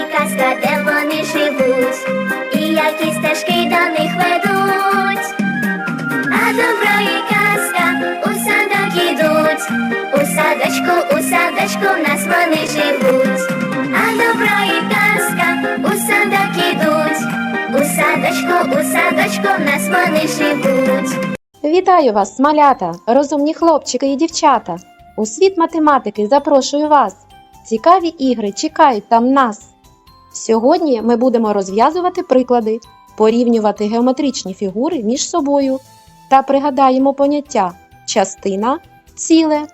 і казка, де вони живуть, і які стежки до них ведуть. А добро і казка у садок ідуть, у садочку, у садочку в нас вони живуть. А добро і казка у садок ідуть, у садочку, у садочку в нас вони живуть. Вітаю вас, малята, розумні хлопчики і дівчата. У світ математики запрошую вас. Цікаві ігри чекають там нас. Сьогодні ми будемо розв'язувати приклади, порівнювати геометричні фігури між собою та пригадаємо поняття частина, ціле.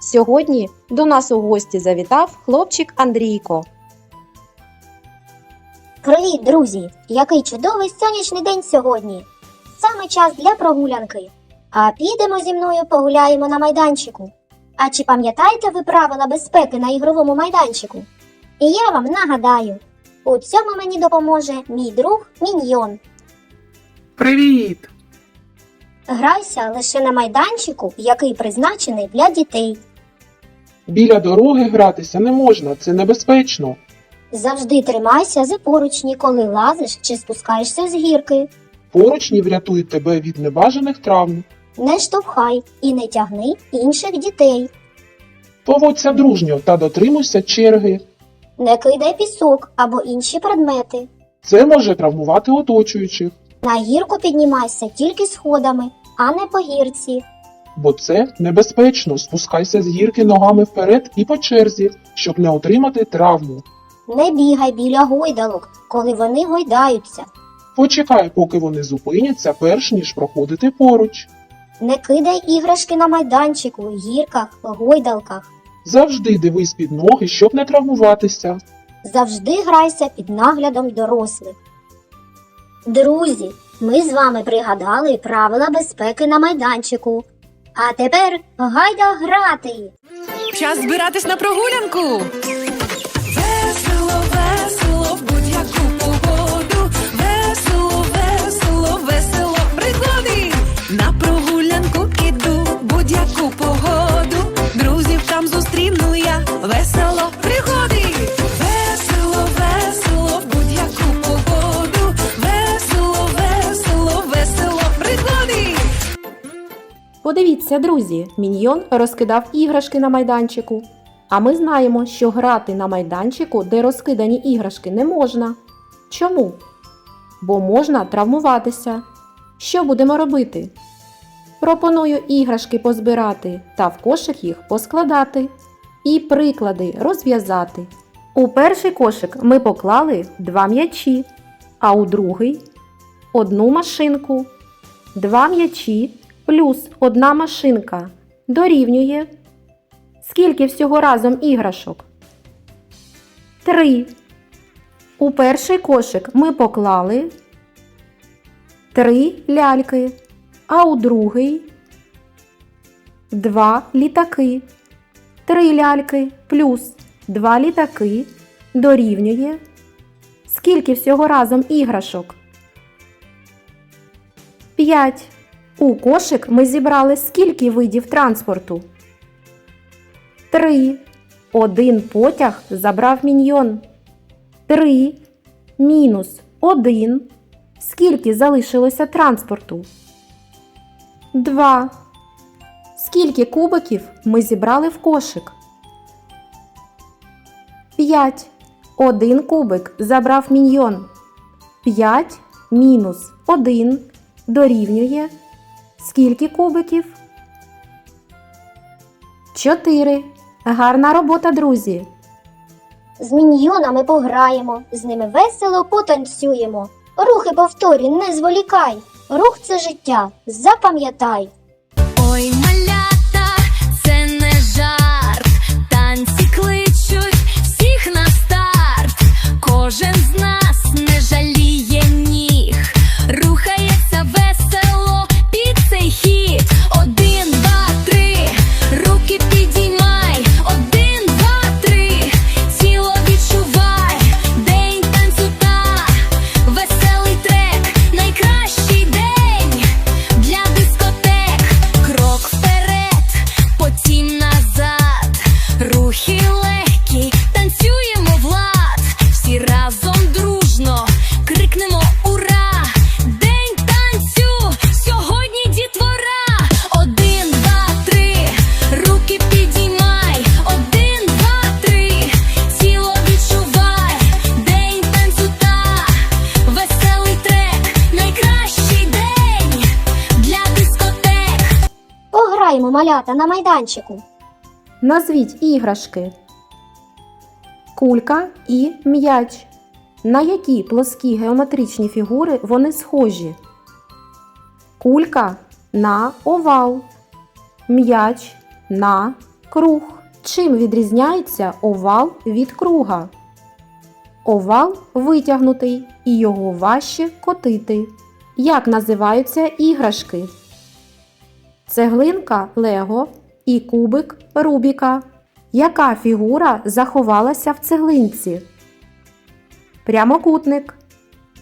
Сьогодні до нас у гості завітав хлопчик Андрійко. Привіт, друзі! Який чудовий сонячний день сьогодні. Саме час для прогулянки. А підемо зі мною погуляємо на майданчику. А чи пам'ятаєте ви правила безпеки на ігровому майданчику? І я вам нагадаю: у цьому мені допоможе мій друг Міньйон. Привіт! Грайся лише на майданчику, який призначений для дітей. Біля дороги гратися не можна, це небезпечно. Завжди тримайся за поручні, коли лазиш чи спускаєшся з гірки. Поручні врятують тебе від небажаних травм. Не штовхай і не тягни інших дітей. Поводься дружньо та дотримуйся черги. Не кидай пісок або інші предмети. Це може травмувати оточуючих, На гірку піднімайся тільки сходами, а не по гірці. бо це небезпечно. Спускайся з гірки ногами вперед і по черзі, щоб не отримати травму. Не бігай біля гойдалок, коли вони гойдаються. Почекай, поки вони зупиняться, перш ніж проходити поруч. Не кидай іграшки на майданчику, гірках, гойдалках. Завжди дивись під ноги, щоб не травмуватися. Завжди грайся під наглядом дорослих. Друзі, ми з вами пригадали правила безпеки на майданчику. А тепер гайда грати! Час збиратись на прогулянку. Подивіться, друзі, міньйон розкидав іграшки на майданчику. А ми знаємо, що грати на майданчику, де розкидані іграшки, не можна. Чому? Бо можна травмуватися. Що будемо робити? Пропоную іграшки позбирати та в кошик їх поскладати. І приклади розв'язати. У перший кошик ми поклали два м'ячі, а у другий одну машинку. Два м'ячі плюс одна машинка дорівнює. Скільки всього разом іграшок? Три. У перший кошик ми поклали три ляльки, а у другий два літаки. Три ляльки плюс два літаки дорівнює. Скільки всього разом іграшок? П'ять. У кошик ми зібрали скільки видів транспорту? Три. Один потяг забрав міньйон. Три. Мінус один. Скільки залишилося транспорту? Два. Скільки кубиків ми зібрали в кошик? П'ять. Один кубик забрав міньйон. П'ять мінус один дорівнює. Скільки кубиків? Чотири. Гарна робота, друзі. З міньйонами пограємо, з ними весело потанцюємо. Рухи повторі, не зволікай. Рух це життя, запам'ятай. Малята на майданчику? Назвіть іграшки. Кулька і м'яч. На які плоскі геометричні фігури вони схожі? Кулька на овал. М'яч на круг. Чим відрізняється овал від круга? Овал витягнутий і його важче котити. Як називаються іграшки? Цеглинка Лего і кубик Рубіка. Яка фігура заховалася в цеглинці? Прямокутник.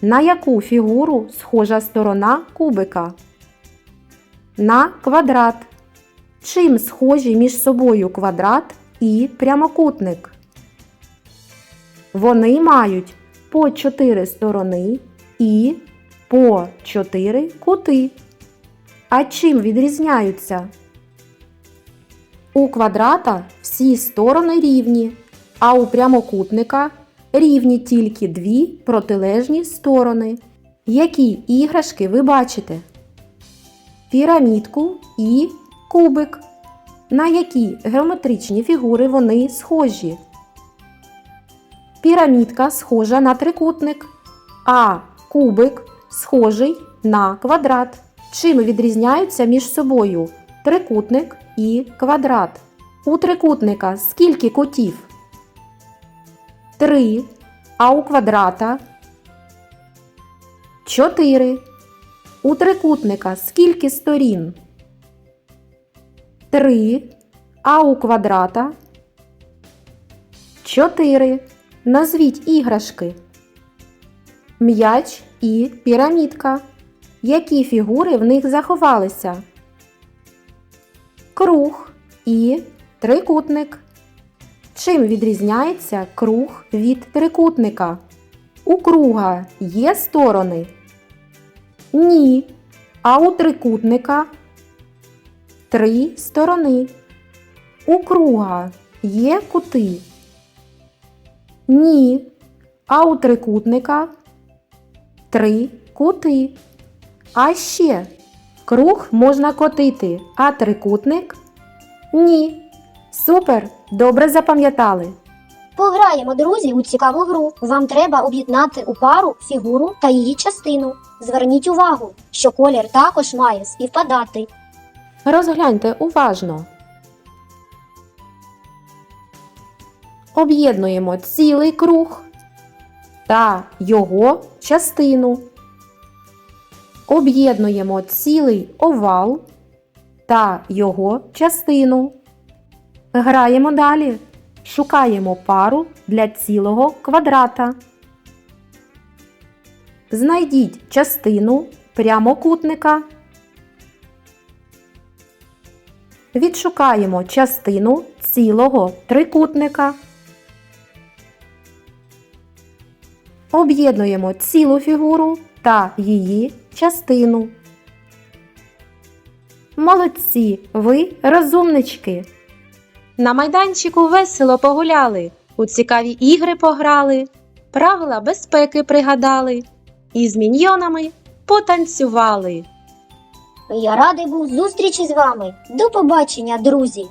На яку фігуру схожа сторона кубика? На квадрат. Чим схожі між собою квадрат і прямокутник? Вони мають по 4 сторони і по 4 кути. А чим відрізняються? У квадрата всі сторони рівні, а у прямокутника рівні тільки дві протилежні сторони. Які іграшки ви бачите? Пірамідку і кубик. На які геометричні фігури вони схожі? Пірамідка схожа на трикутник, а кубик схожий на квадрат. Чим відрізняються між собою трикутник і квадрат? У трикутника скільки кутів? Три. А у квадрата? Чотири. У трикутника скільки сторін? Три. А у квадрата? Чотири. Назвіть іграшки. М'яч і пірамідка. Які фігури в них заховалися? Круг і трикутник. Чим відрізняється круг від трикутника? У круга є сторони? Ні. А у трикутника три сторони. У круга є кути? Ні. А у трикутника три кути. А ще круг можна котити, а трикутник ні. Супер! Добре запам'ятали. Пограємо, друзі, у цікаву гру. Вам треба об'єднати у пару фігуру та її частину. Зверніть увагу, що колір також має співпадати. Розгляньте уважно. Об'єднуємо цілий круг та його частину. Об'єднуємо цілий овал та його частину. Граємо далі. Шукаємо пару для цілого квадрата. Знайдіть частину прямокутника. Відшукаємо частину цілого трикутника. Об'єднуємо цілу фігуру та її частину. Молодці, ви розумнички. На майданчику весело погуляли, у цікаві ігри пограли, правила безпеки пригадали і з міньйонами потанцювали. Я радий був зустрічі з вами. До побачення, друзі!